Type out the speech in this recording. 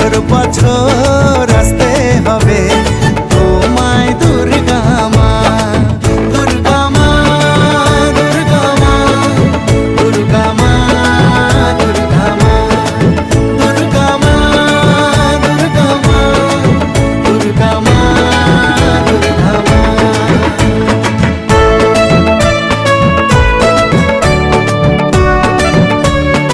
বছর বছর আসতে হবে।